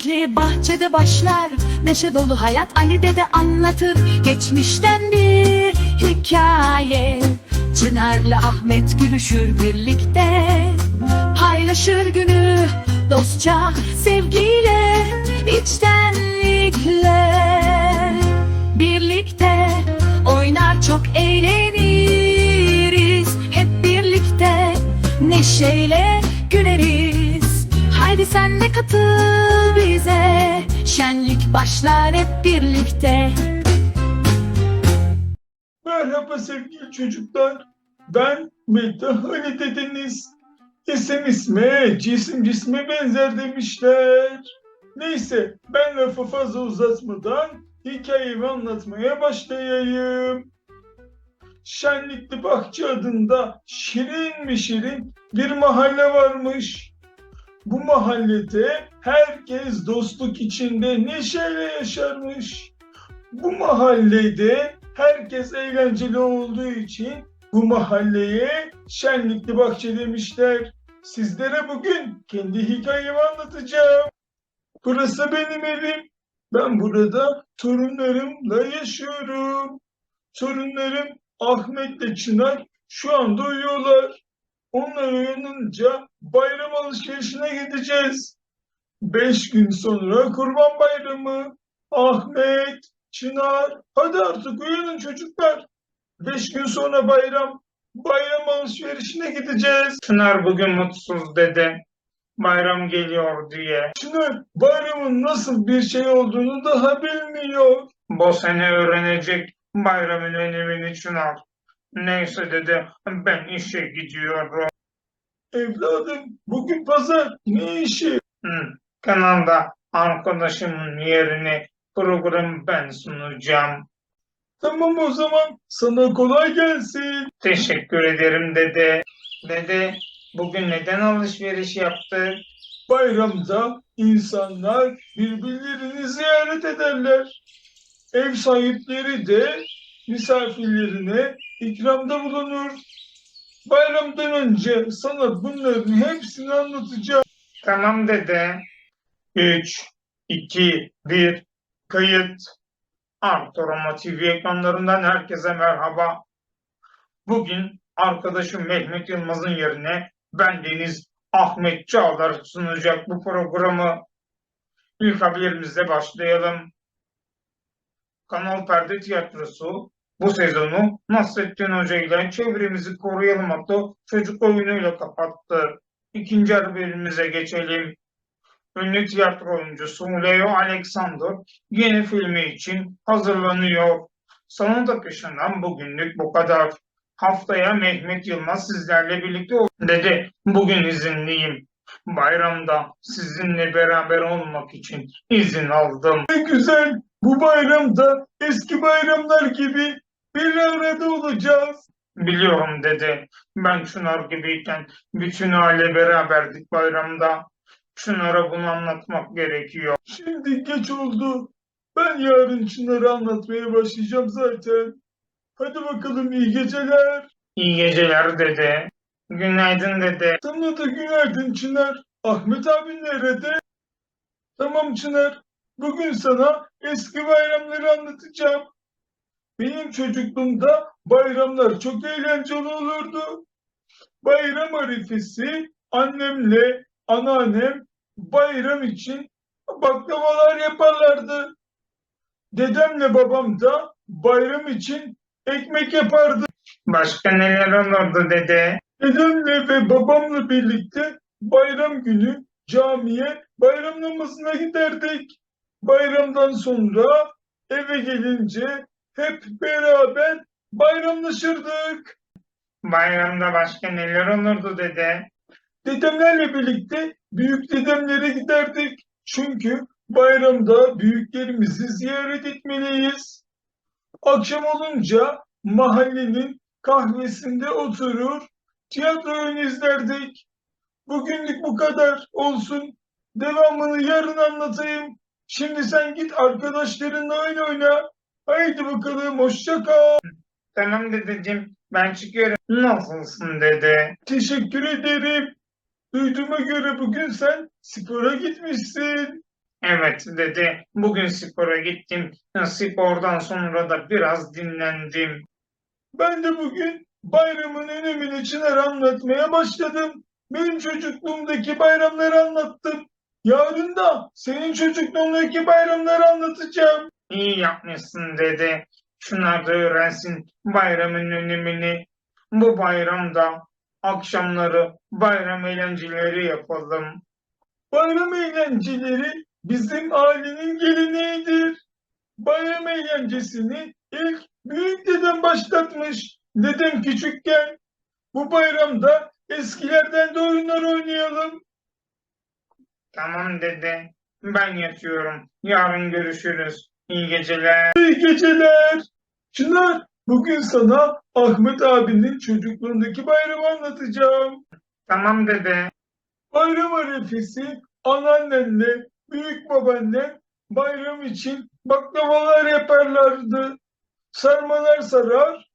neşeyle başlar Neşe dolu hayat Ali Dede anlatır. Geçmişten bir hikaye Çınar'la Ahmet gülüşür birlikte. Paylaşır günü dostça sevgiyle içtenlikle. Birlikte oynar çok eğleniriz. Hep birlikte neşeyle güleriz. Haydi sen de katıl Şenlik başlar hep birlikte Merhaba sevgili çocuklar. Ben Mete Ali dedeniz. İsim isme, cisim cisme benzer demişler. Neyse ben lafı fazla uzatmadan hikayemi anlatmaya başlayayım. Şenlikli Bahçe adında şirin mi şirin bir mahalle varmış. Bu mahallede herkes dostluk içinde neşeyle yaşarmış. Bu mahallede herkes eğlenceli olduğu için bu mahalleye şenlikli bahçe demişler. Sizlere bugün kendi hikayemi anlatacağım. Burası benim evim. Ben burada torunlarımla yaşıyorum. Torunlarım Ahmet'le Çınar şu anda uyuyorlar. Onlar uyanınca bayram alışverişine gideceğiz. Beş gün sonra kurban bayramı. Ahmet, Çınar, hadi artık uyanın çocuklar. Beş gün sonra bayram. Bayram alışverişine gideceğiz. Çınar bugün mutsuz dedi. Bayram geliyor diye. Çınar bayramın nasıl bir şey olduğunu daha bilmiyor. Bu sene öğrenecek bayramın önemini Çınar. Neyse dedi ben işe gidiyorum. Evladım bugün pazar ne işi? Hı, kanalda arkadaşımın yerini program ben sunacağım. Tamam o zaman sana kolay gelsin. Teşekkür ederim dede. Dede bugün neden alışveriş yaptı? Bayramda insanlar birbirlerini ziyaret ederler. Ev sahipleri de misafirlerine ikramda bulunur. Bayramdan önce sana bunların hepsini anlatacağım. Tamam dede. 3, 2, 1, kayıt. Artorama TV ekranlarından herkese merhaba. Bugün arkadaşım Mehmet Yılmaz'ın yerine ben Deniz Ahmet Çağlar sunacak bu programı. İlk haberimizle başlayalım. Kanal Perde Tiyatrosu bu sezonu Nasrettin Hoca ile çevremizi koruyalım adlı çocuk oyunuyla kapattı. İkinci haberimize geçelim. Ünlü tiyatro oyuncusu Leo Alexander yeni filmi için hazırlanıyor. Sonunda peşinden bugünlük bu kadar. Haftaya Mehmet Yılmaz sizlerle birlikte dedi. Bugün izinliyim. Bayramda sizinle beraber olmak için izin aldım. Ne güzel bu bayramda eski bayramlar gibi bir arada olacağız. Biliyorum dedi. Ben Çınar gibiyken bütün aile beraberdik bayramda. Çınar'a bunu anlatmak gerekiyor. Şimdi geç oldu. Ben yarın Çınar'ı anlatmaya başlayacağım zaten. Hadi bakalım iyi geceler. İyi geceler dede. Günaydın dede. Sana da günaydın Çınar. Ahmet abin nerede? Tamam Çınar. Bugün sana eski bayramları anlatacağım. Benim çocukluğumda bayramlar çok eğlenceli olurdu. Bayram arifesi annemle anneannem bayram için baklavalar yaparlardı. Dedemle babam da bayram için ekmek yapardı. Başka neler olurdu dede? Dedemle ve babamla birlikte bayram günü camiye bayram namazına giderdik. Bayramdan sonra eve gelince hep beraber bayramlaşırdık. Bayramda başka neler olurdu dede? Dedemlerle birlikte büyük dedemlere giderdik. Çünkü bayramda büyüklerimizi ziyaret etmeliyiz. Akşam olunca mahallenin kahvesinde oturur, tiyatro oyunu izlerdik. Bugünlük bu kadar olsun. Devamını yarın anlatayım. Şimdi sen git arkadaşlarınla oyun oyna. Haydi bakalım hoşça kal. Tamam dedeciğim ben çıkıyorum. Nasılsın dede? Teşekkür ederim. Duyduğuma göre bugün sen spora gitmişsin. Evet dedi. Bugün spora gittim. Spordan sonra da biraz dinlendim. Ben de bugün bayramın önemini Çınar'a anlatmaya başladım. Benim çocukluğumdaki bayramları anlattım. Yarın da senin çocukluğundaki bayramları anlatacağım. İyi yapmışsın dedi. Şunlar da öğrensin bayramın önemini. Bu bayramda akşamları bayram eğlenceleri yapalım. Bayram eğlenceleri bizim ailenin geleneğidir. Bayram eğlencesini ilk büyük dedem başlatmış. Dedem küçükken. Bu bayramda eskilerden de oyunlar oynayalım. Tamam dedi. Ben yatıyorum. Yarın görüşürüz. İyi geceler. İyi geceler. Çınar, bugün sana Ahmet abinin çocukluğundaki bayramı anlatacağım. Tamam dedi. Bayram arifesi anneannenle büyük babaannen bayram için baklavalar yaparlardı. Sarmalar sarar.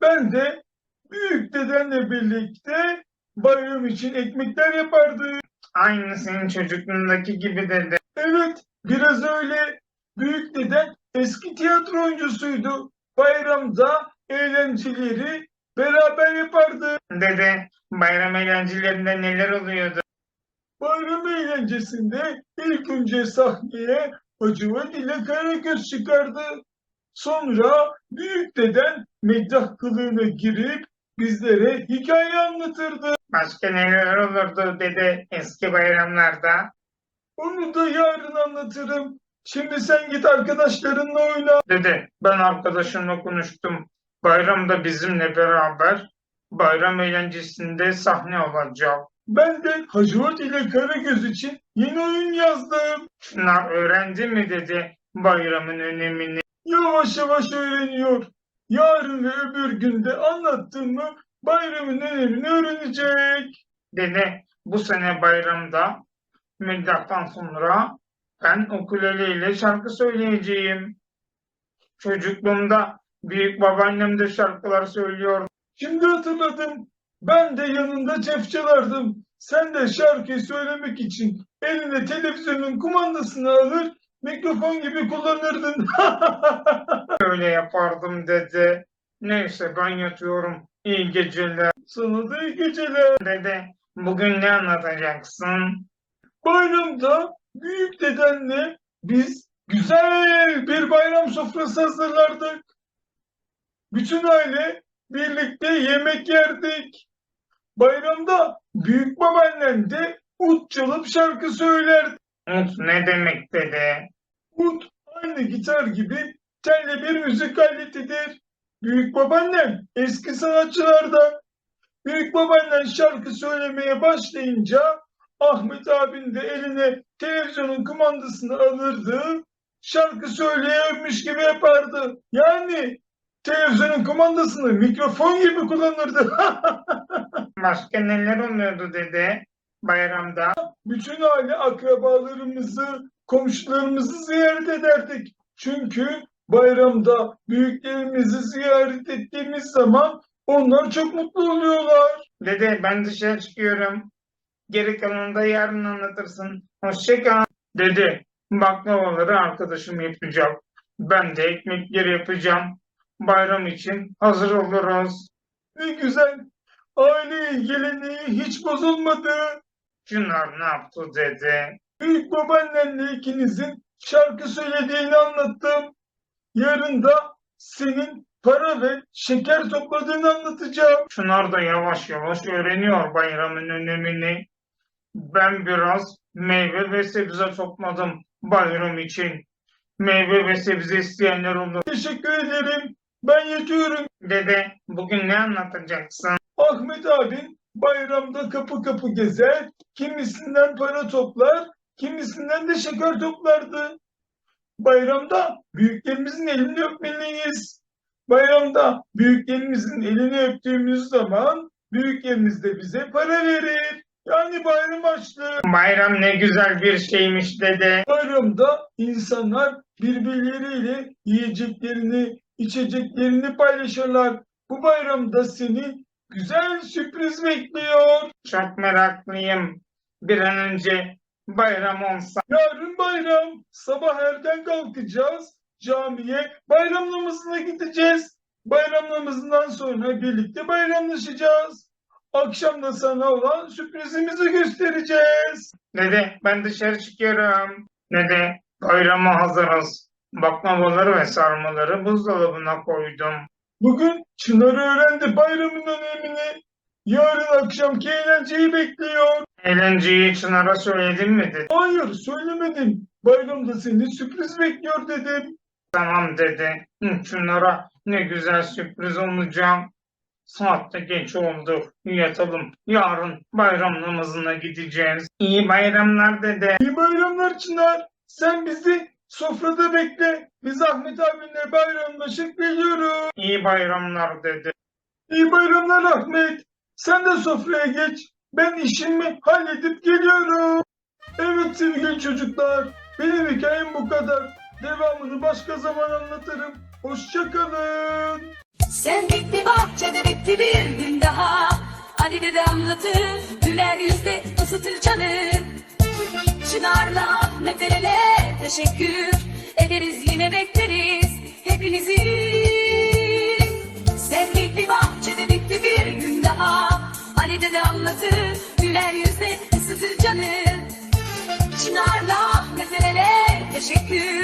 Ben de büyük dedenle birlikte bayram için ekmekler yapardı. Aynı senin çocukluğundaki gibi dedi. Evet, biraz öyle. Büyük deden eski tiyatro oyuncusuydu. Bayramda eğlenceleri beraber yapardı. Dede bayram eğlencelerinde neler oluyordu? Bayram eğlencesinde ilk önce sahneye Hacivat ile Karagöz çıkardı. Sonra büyük deden meddah kılığına girip bizlere hikaye anlatırdı. Başka neler olurdu dede eski bayramlarda? Onu da yarın anlatırım. Şimdi sen git arkadaşlarınla oyna. Dede ben arkadaşımla konuştum. Bayramda bizimle beraber bayram eğlencesinde sahne olacak. Ben de Hacivat ile Karagöz için yeni oyun yazdım. Şunlar öğrendi mi dedi bayramın önemini. Yavaş yavaş öğreniyor. Yarın ve öbür günde anlattığımı bayramın önemini öğrenecek. Dede bu sene bayramda milattan sonra ben ukulele ile şarkı söyleyeceğim. Çocukluğumda büyük babaannem de şarkılar söylüyor. Şimdi hatırladım. Ben de yanında cef çalardım. Sen de şarkıyı söylemek için eline televizyonun kumandasını alır, mikrofon gibi kullanırdın. Öyle yapardım dedi. Neyse ben yatıyorum. İyi geceler Sana da iyi geceler. dede. Bugün ne anlatacaksın? Bayramda büyük dedenle biz güzel bir bayram sofrası hazırlardık. Bütün aile birlikte yemek yerdik. Bayramda büyük babaannen de ut çalıp şarkı söylerdi. Umut ne demek dede? Ut aynı gitar gibi telli bir müzik aletidir. Büyük babaannem eski sanatçılardan. Büyük babaannen şarkı söylemeye başlayınca Ahmet abin de eline televizyonun kumandasını alırdı. Şarkı söyleyemiş gibi yapardı. Yani televizyonun kumandasını mikrofon gibi kullanırdı. Başka neler oluyordu dede bayramda? Bütün aile akrabalarımızı, komşularımızı ziyaret ederdik. Çünkü bayramda büyüklerimizi ziyaret ettiğimiz zaman onlar çok mutlu oluyorlar. Dede ben dışarı çıkıyorum. Geri kalanını da yarın anlatırsın. Hoşça kal. Dede baklavaları arkadaşım yapacak. Ben de ekmekleri yapacağım. Bayram için hazır oluruz. Ne güzel. Aile geleneği hiç bozulmadı. Çınar ne yaptı dede? Büyük babaannenle ikinizin şarkı söylediğini anlattım. Yarın da senin para ve şeker topladığını anlatacağım. Çınar da yavaş yavaş öğreniyor bayramın önemini. Ben biraz meyve ve sebze topladım bayram için. Meyve ve sebze isteyenler olur. Teşekkür ederim. Ben yatıyorum. Dede bugün ne anlatacaksın? Ahmet abin bayramda kapı kapı gezer, kimisinden para toplar, kimisinden de şeker toplardı. Bayramda büyüklerimizin elini öpmeliyiz. Bayramda büyüklerimizin elini öptüğümüz zaman büyüklerimiz de bize para verir. Yani bayram açlığı. Bayram ne güzel bir şeymiş dede. Bayramda insanlar birbirleriyle yiyeceklerini, içeceklerini paylaşırlar. Bu bayramda seni güzel sürpriz bekliyor. Çok meraklıyım. Bir an önce bayram olsa. Yarın bayram. Sabah erken kalkacağız. Camiye bayram namazına gideceğiz. Bayram namazından sonra birlikte bayramlaşacağız. Akşam da sana olan sürprizimizi göstereceğiz. Dede ben dışarı çıkıyorum. Dede bayrama hazırız. Baklavaları ve sarmaları buzdolabına koydum. Bugün Çınar öğrendi bayramın önemini. Yarın akşamki eğlenceyi bekliyor. Eğlenceyi Çınar'a söyledin mi dedi. Hayır söylemedim. Bayramda seni sürpriz bekliyor dedim. Tamam dedi. Çınar'a ne güzel sürpriz olacak. Saat de geç oldu. Yatalım. Yarın bayram namazına gideceğiz. İyi bayramlar dede. İyi bayramlar Çınar. Sen bizi sofrada bekle. Biz Ahmet abinle bayramlaşıp geliyoruz. İyi bayramlar dedi. İyi bayramlar Ahmet. Sen de sofraya geç. Ben işimi halledip geliyorum. Evet sevgili çocuklar. Benim hikayem bu kadar. Devamını başka zaman anlatırım. Hoşçakalın. Sevdik bir bahçede bitti bir gün daha. Ali dede anlatır Güler yüzle ısıtır canı. Çınar'la Ahmet teşekkür Ederiz yine bekleriz hepinizi. Sevdik bir bahçede bitti bir gün daha. Ali dede anlatır Güler yüzle ısıtır canı. Çınar'la Ahmet teşekkür